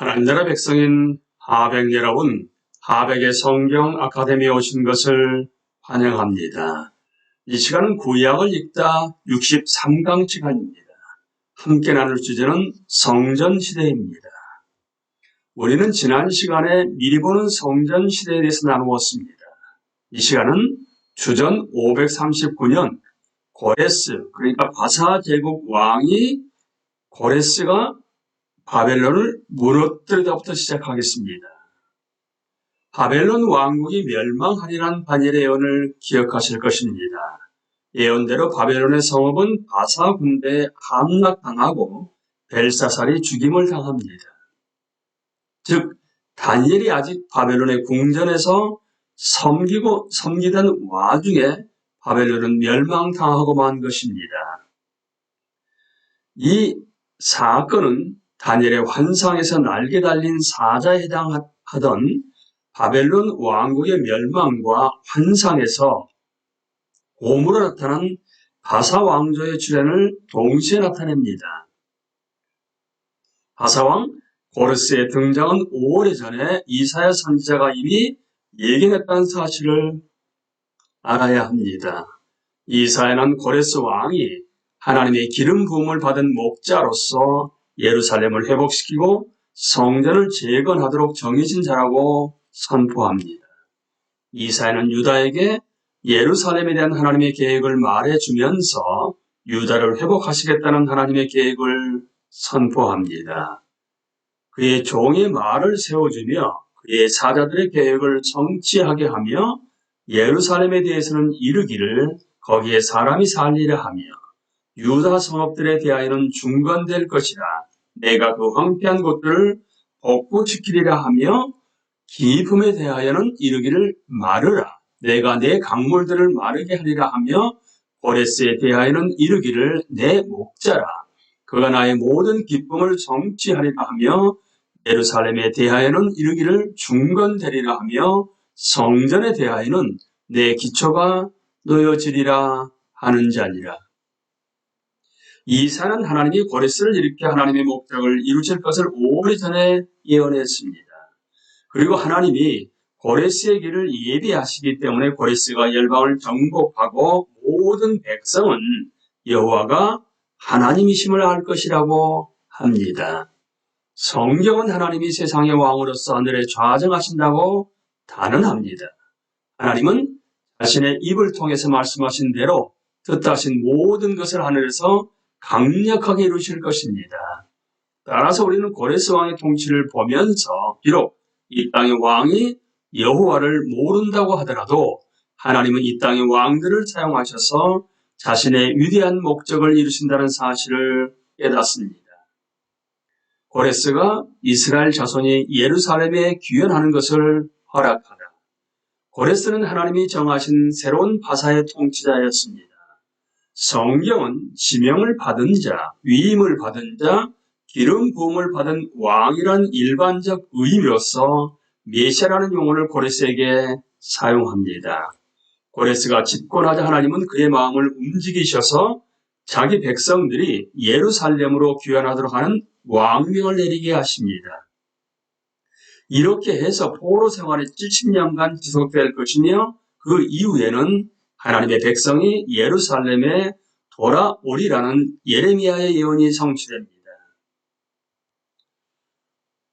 하나님 나라 백성인 하백 여러분, 하백의 성경 아카데미에 오신 것을 환영합니다. 이 시간은 구약을 읽다 63강 시간입니다. 함께 나눌 주제는 성전 시대입니다. 우리는 지난 시간에 미리 보는 성전 시대에 대해서 나누었습니다. 이 시간은 주전 539년 고레스, 그러니까 바사 제국 왕이 고레스가 바벨론을 무너뜨리다부터 시작하겠습니다. 바벨론 왕국이 멸망하리란 반열의 예언을 기억하실 것입니다. 예언대로 바벨론의 성읍은 바사 군대에 함락당하고 벨사살이 죽임을 당합니다. 즉 다니엘이 아직 바벨론의 궁전에서 섬기고 섬기던 와중에 바벨론은 멸망당하고 만 것입니다. 이 사건은 다니엘의 환상에서 날개 달린 사자에 해당하던 바벨론 왕국의 멸망과 환상에서 고무로 나타난 바사 왕조의 출현을 동시에 나타냅니다. 바사왕 고르스의 등장은 오래전에 이사야 선지자가 이미 예견했다는 사실을 알아야 합니다. 이사야는 고레스 왕이 하나님의 기름 부음을 받은 목자로서 예루살렘을 회복시키고 성전을 재건하도록 정해진 자라고 선포합니다. 이사야는 유다에게 예루살렘에 대한 하나님의 계획을 말해주면서 유다를 회복하시겠다는 하나님의 계획을 선포합니다. 그의 종의 말을 세워주며 그의 사자들의 계획을 성취하게 하며 예루살렘에 대해서는 이르기를 거기에 사람이 살리라 하며 유다 성읍들에 대하여는 중건될 것이라 내가 그 황폐한 곳들을 복구시키리라 하며 기품에 대하여는 이르기를 마르라 내가 내 강물들을 마르게 하리라 하며 고레스에 대하여는 이르기를 내 목자라 그가 나의 모든 기쁨을 성취하리라 하며 예루살렘에 대하여는 이르기를 중건되리라 하며 성전에 대하여는 내 기초가 놓여지리라 하는 자니라. 이사는 하나님이 고레스를 일으켜 하나님의 목적을 이루실 것을 오래전에 예언했습니다. 그리고 하나님이 고레스의 길을 예비하시기 때문에 고레스가 열방을 정복하고 모든 백성은 여호와가 하나님이심을 알 것이라고 합니다. 성경은 하나님이 세상의 왕으로서 하늘에 좌정하신다고 단언합니다. 하나님은 자신의 입을 통해서 말씀하신 대로 뜻하신 모든 것을 하늘에서 강력하게 이루실 것입니다. 따라서 우리는 고레스 왕의 통치를 보면서 비록 이 땅의 왕이 여호와를 모른다고 하더라도 하나님은 이 땅의 왕들을 사용하셔서 자신의 위대한 목적을 이루신다는 사실을 깨닫습니다. 고레스가 이스라엘 자손이 예루살렘에 귀현하는 것을 허락하다. 고레스는 하나님이 정하신 새로운 바사의 통치자였습니다. 성경은 지명을 받은 자, 위임을 받은 자, 기름 부음을 받은 왕이란 일반적 의미로서 메시아라는 용어를 고레스에게 사용합니다. 고레스가 집권하자 하나님은 그의 마음을 움직이셔서 자기 백성들이 예루살렘으로 귀환하도록 하는 왕명을 내리게 하십니다. 이렇게 해서 포로 생활이 70년간 지속될 것이며 그 이후에는 하나님의 백성이 예루살렘에 돌아오리라는 예레미야의 예언이 성취됩니다.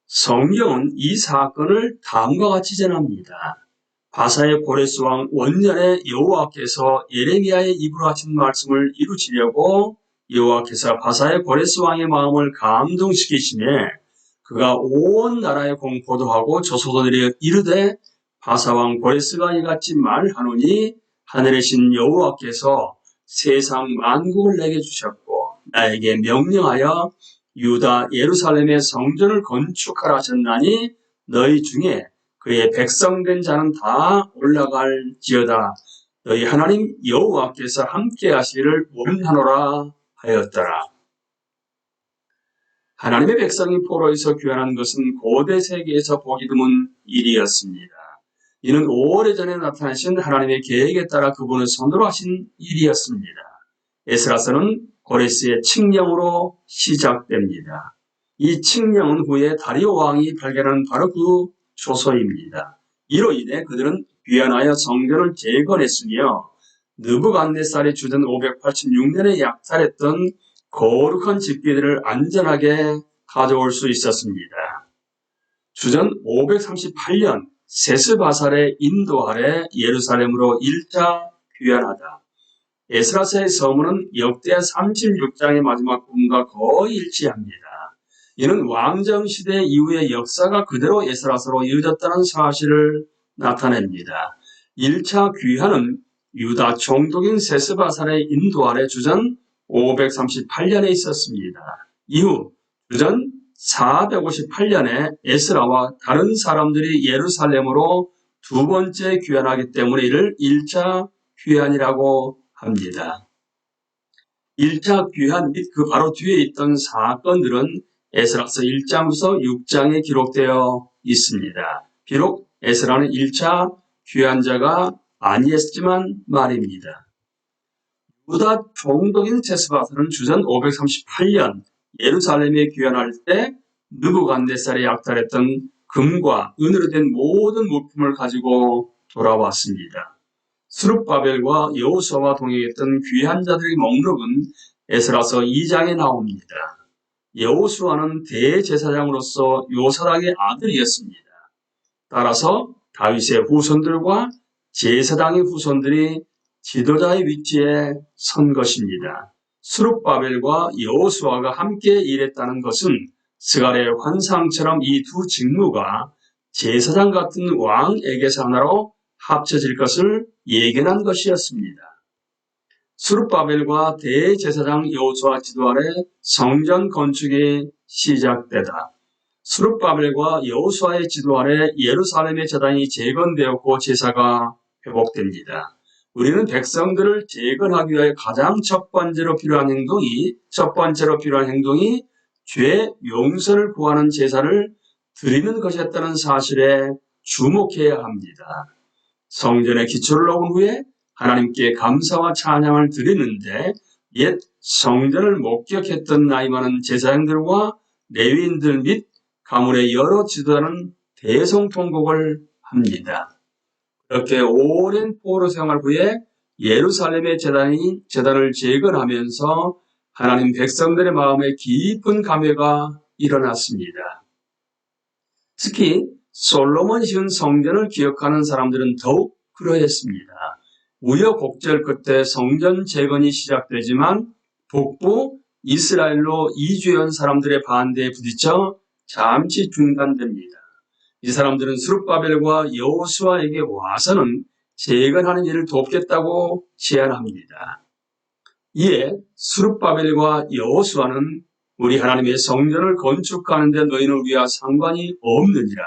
성경은 이 사건을 다음과 같이 전합니다. 바사의 고레스 왕 원년에 여호와께서 예레미야의 입으로 하신 말씀을 이루시려고 여호와께서 바사의 고레스 왕의 마음을 감동시키시며 그가 온 나라에 공포도 하고 조소도들이 이르되 바사 왕 고레스가 이같이 말하노니 하늘의 신 여호와께서 세상 만국을 내게 주셨고 나에게 명령하여 유다 예루살렘의 성전을 건축하라 하셨나니 너희 중에 그의 백성된 자는 다 올라갈 지어다. 너희 하나님 여호와께서 함께 하시기를 원하노라 하였더라. 하나님의 백성이 포로에서 귀환한 것은 고대 세계에서 보기 드문 일이었습니다. 이는 오래전에 나타나신 하나님의 계획에 따라 그분을 손으로 하신 일이었습니다. 에스라서는 고레스의 칙령으로 시작됩니다. 이 칙령은 후에 다리오 왕이 발견한 바로 그 조서입니다. 이로 인해 그들은 귀환하여 성전을 재건했으며 느부갓네살이 주전 586년에 약탈했던 거룩한 집기들을 안전하게 가져올 수 있었습니다. 주전 538년 세스바살의 인도 아래 예루살렘으로 1차 귀환하다. 에스라서의 서문은 역대 36장의 마지막 부분과 거의 일치합니다. 이는 왕정 시대 이후의 역사가 그대로 에스라서로 이어졌다는 사실을 나타냅니다. 1차 귀환은 유다 총독인 세스바살의 인도 아래 주전 538년에 있었습니다. 이후 주전 458년에 에스라와 다른 사람들이 예루살렘으로 두 번째 귀환하기 때문에 이를 1차 귀환이라고 합니다. 1차 귀환 및 그 바로 뒤에 있던 사건들은 에스라서 1장부터 6장에 기록되어 있습니다. 비록 에스라는 1차 귀환자가 아니었지만 말입니다. 유다 총독인 세스바사는 주전 538년 예루살렘에 귀환할 때 느부갓네살에 약탈했던 금과 은으로 된 모든 물품을 가지고 돌아왔습니다. 수룹바벨과 여호수아와 동행했던 귀한 자들의 목록은 에스라서 2장에 나옵니다. 여호수아는 대제사장으로서 요사락의 아들이었습니다. 따라서 다윗의 후손들과 제사장의 후손들이 지도자의 위치에 선 것입니다. 수룹바벨과 여호수아가 함께 일했다는 것은 스갈의 환상처럼 이 두 직무가 제사장 같은 왕에게서 하나로 합쳐질 것을 예견한 것이었습니다. 수룹바벨과 대제사장 여호수아 지도 아래 성전 건축이 시작되다. 수룹바벨과 여호수아의 지도 아래 예루살렘의 재단이 재건되었고 제사가 회복됩니다. 우리는 백성들을 재건하기 위해 가장 첫 번째로 필요한 행동이 첫 번째로 필요한 행동이 죄 용서를 구하는 제사를 드리는 것이었다는 사실에 주목해야 합니다. 성전의 기초를 놓은 후에 하나님께 감사와 찬양을 드리는데 옛 성전을 목격했던 나이 많은 제사장들과 레위인들 및 가문의 여러 지도자는 대성통곡을 합니다. 그렇게 오랜 포로 생활 후에 예루살렘의 재단이 재단을 재건하면서 하나님 백성들의 마음에 깊은 감회가 일어났습니다. 특히 솔로몬 지은 성전을 기억하는 사람들은 더욱 그러했습니다. 우여곡절 끝에 성전 재건이 시작되지만 북부 이스라엘로 이주해온 사람들의 반대에 부딪혀 잠시 중단됩니다. 이 사람들은 수룹바벨과 여호수아에게 와서는 재건하는 일을 돕겠다고 제안합니다. 이에 수룹바벨과 여호수아는 우리 하나님의 성전을 건축하는 데 너희는 우리와 상관이 없느니라.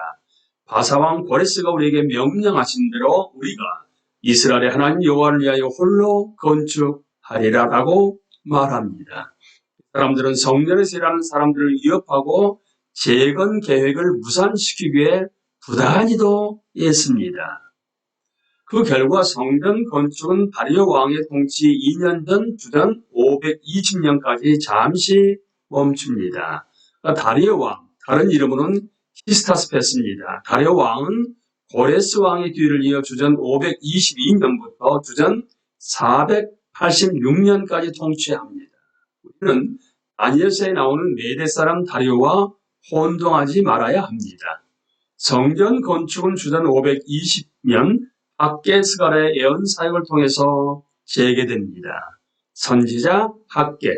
바사왕 고레스가 우리에게 명령하신 대로 우리가 이스라엘의 하나님 여호와를 위하여 홀로 건축하리라라고 말합니다. 사람들은 성전에서 일하는 사람들을 위협하고 재건 계획을 무산시키기 위해 부단히도 했습니다. 그 결과 성전 건축은 다리오 왕의 통치 2년 전 주전 520년까지 잠시 멈춥니다. 다리오 왕, 다른 이름으로는 히스타스페스입니다. 다리오 왕은 고레스 왕의 뒤를 이어 주전 522년부터 주전 486년까지 통치합니다. 우리는 다니엘서에 나오는 메대 사람 다리오와 혼동하지 말아야 합니다. 성전 건축은 주전 520년 학계 스갈의 예언 사역을 통해서 재개됩니다. 선지자 학계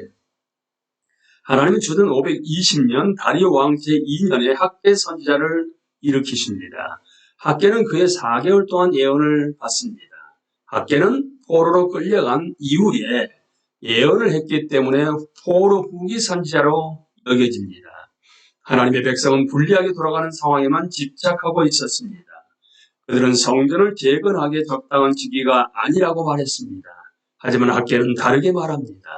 하나님은 주전 520년 다리오 왕 제2년에 학계 선지자를 일으키십니다. 학계는 그의 4개월 동안 예언을 받습니다. 학계는 포로로 끌려간 이후에 예언을 했기 때문에 포로 후기 선지자로 여겨집니다. 하나님의 백성은 불리하게 돌아가는 상황에만 집착하고 있었습니다. 그들은 성전을 재건하기에 적당한 시기가 아니라고 말했습니다. 하지만 학계는 다르게 말합니다.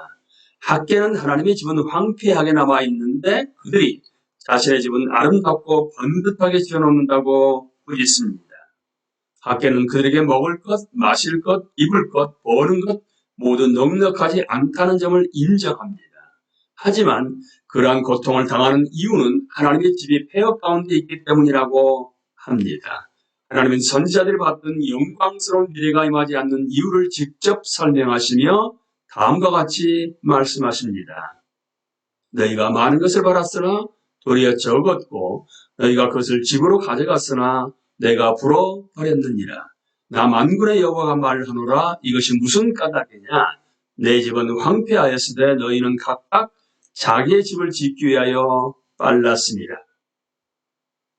학계는 하나님의 집은 황폐하게 남아 있는데 그들이 자신의 집은 아름답고 번듯하게 지어놓는다고 부짓습니다. 학계는 그들에게 먹을 것, 마실 것, 입을 것, 버는 것 모두 넉넉하지 않다는 점을 인정합니다. 하지만 그러한 고통을 당하는 이유는 하나님의 집이 폐허 가운데 있기 때문이라고 합니다. 하나님은 선지자들이 봤던 영광스러운 미래가 임하지 않는 이유를 직접 설명하시며 다음과 같이 말씀하십니다. 너희가 많은 것을 받았으나 도리어 적었고 너희가 그것을 집으로 가져갔으나 내가 불어 버렸느니라. 나 만군의 여호와가 말하노라 이것이 무슨 까닭이냐 내 집은 황폐하였으되 너희는 각각 자기의 집을 짓기 위하여 빨랐습니다.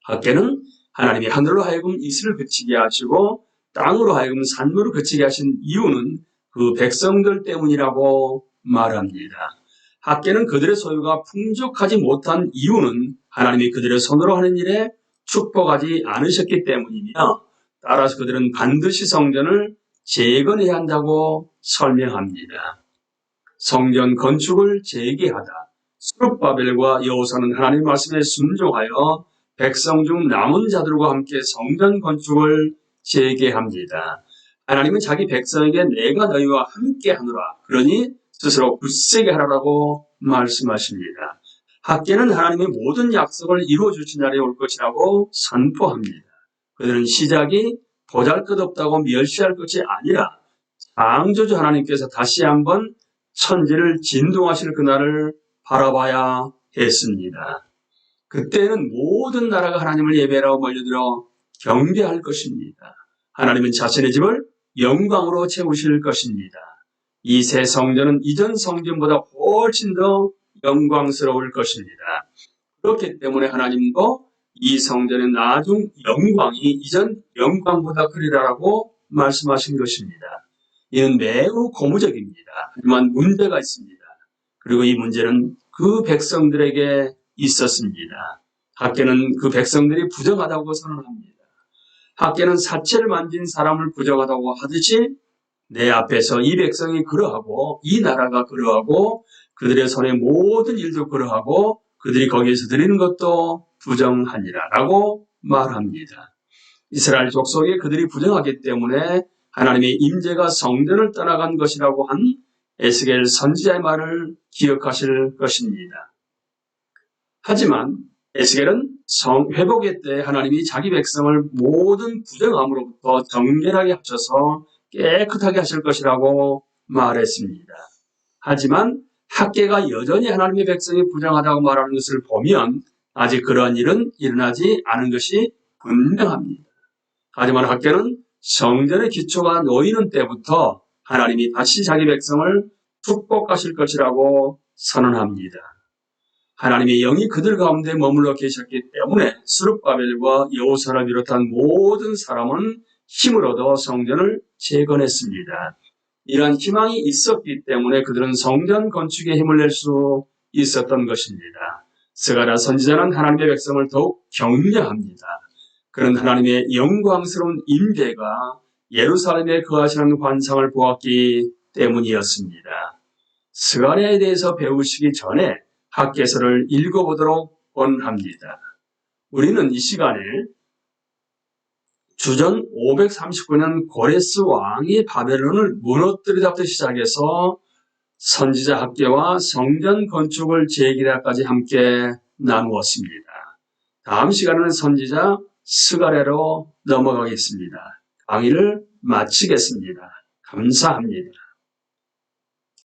학계는 하나님이 하늘로 하여금 이슬을 그치게 하시고 땅으로 하여금 산물을 그치게 하신 이유는 그 백성들 때문이라고 말합니다. 학계는 그들의 소유가 풍족하지 못한 이유는 하나님이 그들의 손으로 하는 일에 축복하지 않으셨기 때문이며 따라서 그들은 반드시 성전을 재건해야 한다고 설명합니다. 성전 건축을 재개하다. 수룹바벨과 여호사는 하나님 말씀에 순종하여 백성 중 남은 자들과 함께 성전 건축을 재개합니다. 하나님은 자기 백성에게 내가 너희와 함께 하노라. 그러니 스스로 굳세게 하라고 말씀하십니다. 학계는 하나님의 모든 약속을 이루어 주신 날이 올 것이라고 선포합니다. 그들은 시작이 보잘것없다고 멸시할 것이 아니라 창조주 하나님께서 다시 한번 천지를 진동하실 그날을 바라봐야 했습니다. 그때는 모든 나라가 하나님을 예배하고 몰려들어 경배할 것입니다. 하나님은 자신의 집을 영광으로 채우실 것입니다. 이 새 성전은 이전 성전보다 훨씬 더 영광스러울 것입니다. 그렇기 때문에 하나님도 이 성전의 나중 영광이 이전 영광보다 크리라라고 말씀하신 것입니다. 이는 매우 고무적입니다. 하지만 문제가 있습니다. 그리고 이 문제는 그 백성들에게 있었습니다. 학계는 그 백성들이 부정하다고 선언합니다. 학계는 사체를 만진 사람을 부정하다고 하듯이 내 앞에서 이 백성이 그러하고 이 나라가 그러하고 그들의 손의 모든 일도 그러하고 그들이 거기에서 드리는 것도 부정하니라 라고 말합니다. 이스라엘 족속에 그들이 부정하기 때문에 하나님의 임재가 성전을 떠나간 것이라고 한 에스겔 선지자의 말을 기억하실 것입니다. 하지만 에스겔은 성 회복의 때 하나님이 자기 백성을 모든 부정함으로부터 정결하게 합쳐서 깨끗하게 하실 것이라고 말했습니다. 하지만 학계가 여전히 하나님의 백성이 부정하다고 말하는 것을 보면 아직 그러한 일은 일어나지 않은 것이 분명합니다. 하지만 학계는 성전의 기초가 놓이는 때부터 하나님이 다시 자기 백성을 축복하실 것이라고 선언합니다. 하나님의 영이 그들 가운데 머물러 계셨기 때문에 수르바벨과 여호사를 비롯한 모든 사람은 힘을 얻어 성전을 재건했습니다. 이러한 희망이 있었기 때문에 그들은 성전 건축에 힘을 낼 수 있었던 것입니다. 스가랴 선지자는 하나님의 백성을 더욱 격려합니다. 그런 하나님의 영광스러운 임재가 예루살렘에 거하시는 환상을 보았기 때문이었습니다. 스가랴에 대해서 배우시기 전에 학계서를 읽어보도록 원합니다. 우리는 이 시간에 주전 539년 고레스 왕이 바벨론을 무너뜨리다부터 시작해서 선지자 학계와 성전 건축을 재개하까지 함께 나누었습니다. 다음 시간에는 선지자 스가랴로 넘어가겠습니다. 강의를 마치겠습니다. 감사합니다.